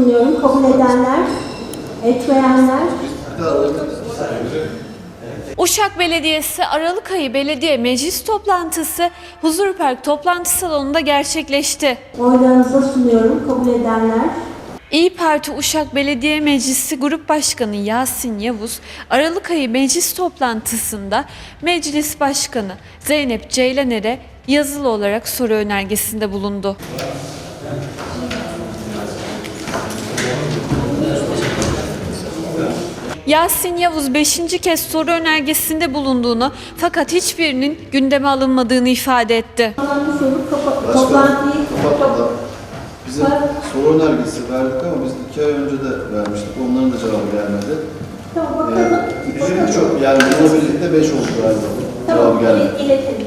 sunuyorum. Kabul edenler, etmeyenler. Uşak Belediyesi Aralık ayı belediye meclis toplantısı Huzurpark toplantı salonunda gerçekleşti. Oylarınıza sunuyorum. Kabul edenler, İyi Parti Uşak Belediye Meclisi Grup Başkanı Yasin Yavuz, Aralık ayı meclis toplantısında Meclis Başkanı Zeynep Ceylaner'e yazılı olarak soru önergesinde bulundu. Yasin Yavuz 5. kez soru önergesinde bulunduğunu fakat hiçbirinin gündeme alınmadığını ifade etti. toplantıyı bize soru önergesi verdik ama biz iki ay önce de vermiştik. Onların da cevabı gelmedi. Tamam Ee, bakalım. bizim çok yani bununla birlikte beş oldu galiba. Cevabı Tamam, gelmedi. il- iletelim.